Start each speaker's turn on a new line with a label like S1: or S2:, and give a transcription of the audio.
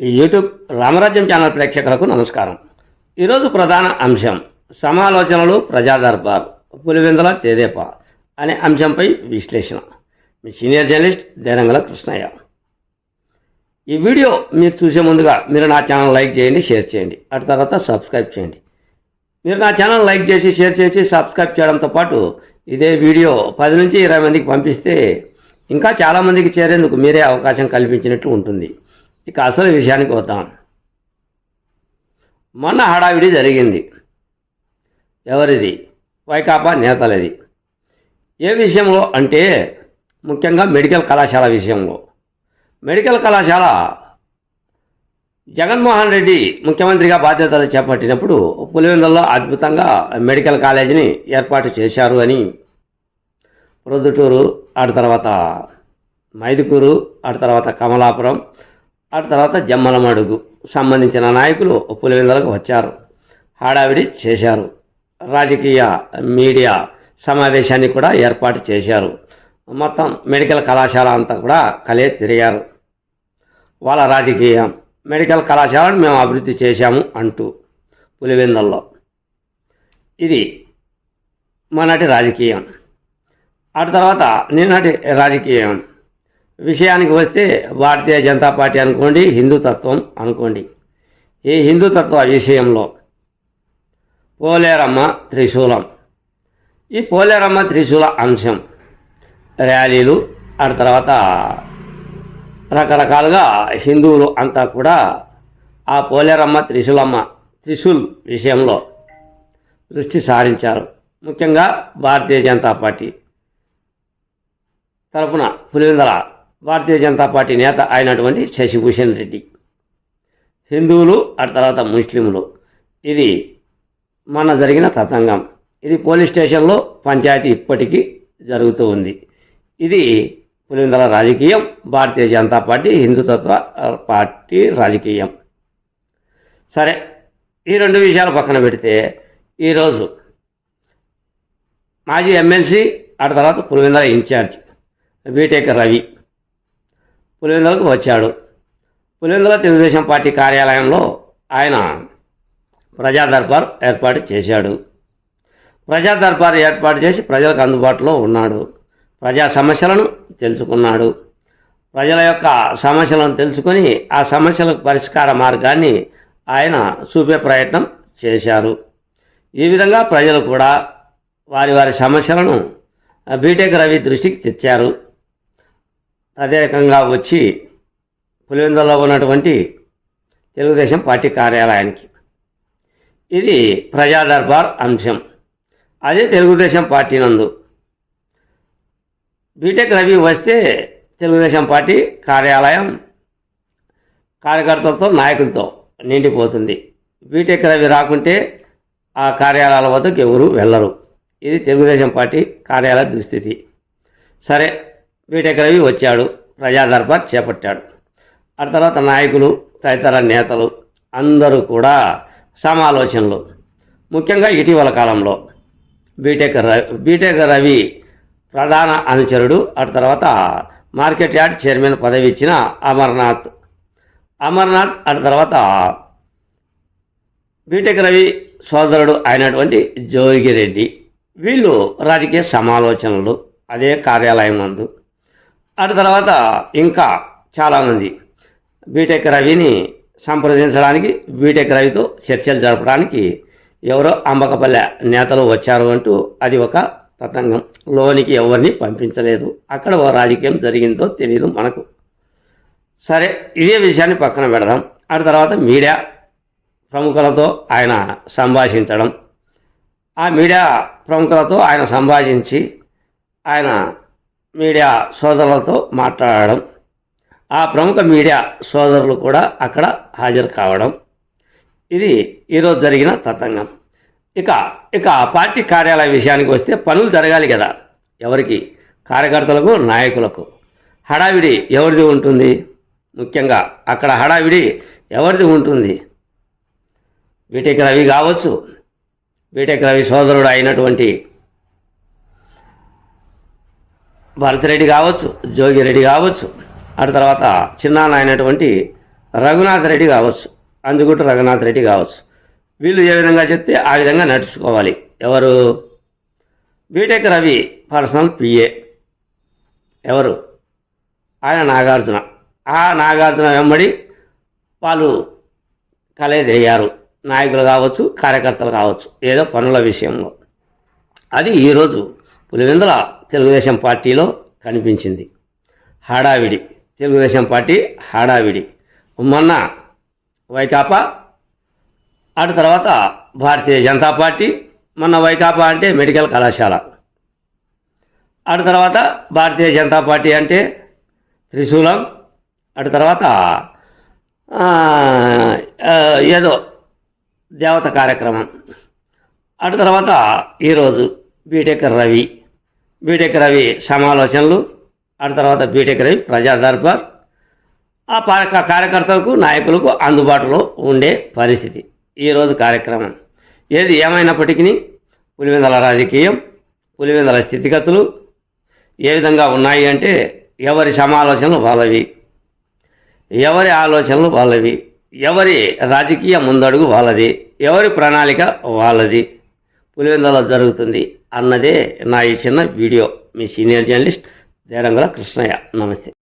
S1: YouTube రామరాజ్యం channel ప్రేక్షకులకు నమస్కారం. ఈరోజు ప్రధాన అంశం సమాలోచనలు ప్రజాదర్బార్ పులివెందుల తేదేప అనే అంశంపై విశ్లేషణ. మీ సీనియర్ జర్నలిస్ట్ దేరంగల కృష్ణయ్య. ఈ వీడియో మీరు చూసే ముందుగా మీరు నా ఛానల్ లైక్ చేయండి షేర్ చేయండి. అటు తర్వాత సబ్స్క్రైబ్ చేయండి. మీరు నా ఛానల్ లైక్ చేసి షేర్ చేసి సబ్స్క్రైబ్ చేయడంతో పాటు ఇదే వీడియో పది నుంచి ఇరవై మందికి పంపిస్తే ఇంకా చాలామందికి చేరేందుకు మీరే అవకాశం కల్పించినట్లు ఉంటుంది. ఇక అసలు విషయానికి వద్దాం మొన్న హడావిడి జరిగింది. ఎవరిది? వైకాపా నేతలది. ఏ విషయంలో అంటే ముఖ్యంగా మెడికల్ కళాశాల విషయంలో. మెడికల్ కళాశాల జగన్మోహన్ రెడ్డి ముఖ్యమంత్రిగా బాధ్యతలు చేపట్టినప్పుడు పులివెందుల్లో అద్భుతంగా మెడికల్ కాలేజీని ఏర్పాటు చేశారు అని ప్రొద్దుటూరు ఆడ తర్వాత మైదుకూరు ఆడ తర్వాత కమలాపురం ఆ తర్వాత జమ్మలమడుగు సంబంధించిన నాయకులు పులివెందులకు వచ్చారు. హడావిడి చేశారు. రాజకీయ మీడియా సమావేశాన్ని కూడా ఏర్పాటు చేశారు. మొత్తం మెడికల్ కళాశాల అంతా కూడా కలే తిరిగారు. వాళ్ళ రాజకీయం మెడికల్ కళాశాలను మేము అభివృద్ధి చేశాము అంటూ పులివెందల్లో. ఇది మొన్నటి రాజకీయం. ఆ తర్వాత నిన్నటి రాజకీయం. విషయానికి వస్తే భారతీయ జనతా పార్టీ అనుకోండి హిందుతత్వం అనుకోండి. ఈ హిందుతత్వ విషయంలో పోలేరమ్మ త్రిశూలం. ఈ పోలేరమ్మ త్రిశూల అంశం ర్యాలీలు ఆ తర్వాత రకరకాలుగా హిందువులు అంతా కూడా ఆ పోలేరమ్మ త్రిశూలమ్మ త్రిశూల్ విషయంలో దృష్టి సారించారు. ముఖ్యంగా భారతీయ జనతా పార్టీ తరపున పులివెందల భారతీయ జనతా పార్టీ నేత అయినటువంటి శశిభూషణ్ రెడ్డి. హిందువులు ఆ తర్వాత ముస్లింలు. ఇది మన జరిగిన తతంగం. ఇది పోలీస్ స్టేషన్లో పంచాయతీ ఇప్పటికీ జరుగుతూ ఉంది. ఇది పులిందల రాజకీయం భారతీయ జనతా పార్టీ హిందుతత్వ పార్టీ రాజకీయం. సరే ఈ రెండు విషయాలు పక్కన పెడితే ఈరోజు మాజీ ఎమ్మెల్సీ ఆ తర్వాత Pulivendula in charge BTech Ravi. పులివెందులకు వచ్చాడు. పులివెందుల తెలుగుదేశం పార్టీ కార్యాలయంలో ఆయన ప్రజా దర్బార్ ఏర్పాటు చేశాడు. ప్రజా దర్బార్ ఏర్పాటు చేసి ప్రజలకు అందుబాటులో ఉన్నాడు. ప్రజా సమస్యలను తెలుసుకున్నాడు. ప్రజల యొక్క సమస్యలను తెలుసుకొని ఆ సమస్యలకు పరిష్కార మార్గాన్ని ఆయన చూపే ప్రయత్నం చేశారు. ఈ విధంగా ప్రజలు కూడా వారి వారి సమస్యలను బీటెక్ రవి దృష్టికి తెచ్చారు. తదేకంగా వచ్చి పులివెందులో ఉన్నటువంటి తెలుగుదేశం పార్టీ కార్యాలయానికి. ఇది ప్రజా దర్బార్ అంశం. అదే తెలుగుదేశం పార్టీ నందు. బీటెక్ రవి వస్తే తెలుగుదేశం పార్టీ కార్యాలయం కార్యకర్తలతో నాయకులతో నిండిపోతుంది. బీటెక్ రవి రాకుంటే ఆ కార్యాలయాల వద్దకు ఎవరు వెళ్ళరు. ఇది తెలుగుదేశం పార్టీ కార్యాలయ దుస్థితి. సరే రవి వచ్చాడు ప్రజాదర్బార్ చేపట్టాడు. ఆ తర్వాత నాయకులు తదితర నేతలు అందరూ కూడా సమాలోచనలు. ముఖ్యంగా ఇటీవల కాలంలో బీటెక్ రవి బీటెక్ రవి ప్రధాన అనుచరుడు ఆ తర్వాత మార్కెట్ యార్డ్ చైర్మన్ పదవి ఇచ్చిన అమర్నాథ్. అమర్నాథ్ ఆ తర్వాత బీటెక్ రవి సోదరుడు అయినటువంటి జోగిరెడ్డి. వీళ్ళు రాజకీయ సమాలోచనలు అదే కార్యాలయం నందు. అటు తర్వాత ఇంకా చాలామంది బీటెక్ రవిని సంప్రదించడానికి బీటెక్ రవితో చర్చలు జరపడానికి ఎవరో అంబకపల్లె నేతలు వచ్చారు అంటూ అది ఒక తతంగం. లోనికి ఎవరిని పంపించలేదు. అక్కడ ఓ రాజకీయం జరిగిందో తెలియదు మనకు. సరే ఇదే విషయాన్ని పక్కన పెడదాం. ఆ తర్వాత మీడియా ప్రముఖులతో ఆయన సంభాషించడం. ఆ మీడియా ప్రముఖులతో ఆయన సంభాషించి ఆయన మీడియా సోదరులతో మాట్లాడడం. ఆ ప్రముఖ మీడియా సోదరులు కూడా అక్కడ హాజరు కావడం. ఇది ఈరోజు జరిగిన తతంగం. ఇక ఇక పార్టీ కార్యాలయ విషయానికి వస్తే పనులు జరగాలి కదా. ఎవరికి? కార్యకర్తలకు నాయకులకు. హడావిడి ఎవరిది ఉంటుంది? ముఖ్యంగా అక్కడ హడావిడి ఎవరిది ఉంటుంది? బీటెక్ రవి కావచ్చు. బీటెక్ రవి సోదరుడు అయినటువంటి భరతరెడ్డి కావచ్చు జోగిరెడ్డి కావచ్చు ఆ తర్వాత చిన్నాన్న అయినటువంటి రఘునాథ్ రెడ్డి కావచ్చు అందుగుట్టు రఘునాథ్ రెడ్డి కావచ్చు. వీళ్ళు ఏ విధంగా చెప్తే ఆ విధంగా నడుచుకోవాలి. ఎవరు? B Tech Ravi personal PA. ఎవరు? ఆయన నాగార్జున. ఆ నాగార్జున వెంబడి వాళ్ళు కలయదయ్యారు నాయకులు కావచ్చు కార్యకర్తలు కావచ్చు ఏదో పనుల విషయంలో. అది ఈరోజు పులివెందుల తెలుగుదేశం పార్టీలో కనిపించింది. హడావిడి. తెలుగుదేశం పార్టీ హడావిడి. మొన్న వైకాపా అటు తర్వాత భారతీయ జనతా పార్టీ మొన్న వైకాపా అంటే మెడికల్ కళాశాల. అటు తర్వాత భారతీయ జనతా పార్టీ అంటే త్రిశూలం. అటు తర్వాత ఏదో దేవత కార్యక్రమం. అటు తర్వాత ఈరోజు బీటెక్ రవి బీటెక్ రవి సమాలోచనలు ఆ తర్వాత బీటెక్ రవి ప్రజా దర్బార్. ఆ పా- కార్యకర్తలకు నాయకులకు అందుబాటులో ఉండే పరిస్థితి. ఈరోజు కార్యక్రమం. ఏది ఏమైనప్పటికీ పులివెందల రాజకీయం పులివెందల స్థితిగతులు ఏ విధంగా ఉన్నాయి అంటే ఎవరి సమాలోచనలు వాళ్ళవి ఎవరి ఆలోచనలు వాళ్ళవి ఎవరి రాజకీయ ముందడుగు వాళ్ళది ఎవరి ప్రణాళిక వాళ్ళది. పులివెందులో జరుగుతుంది అన్నదే నా ఈ చిన్న వీడియో. మీ సీనియర్ జర్నలిస్ట్ దేరంగుల కృష్ణయ్య. నమస్తే.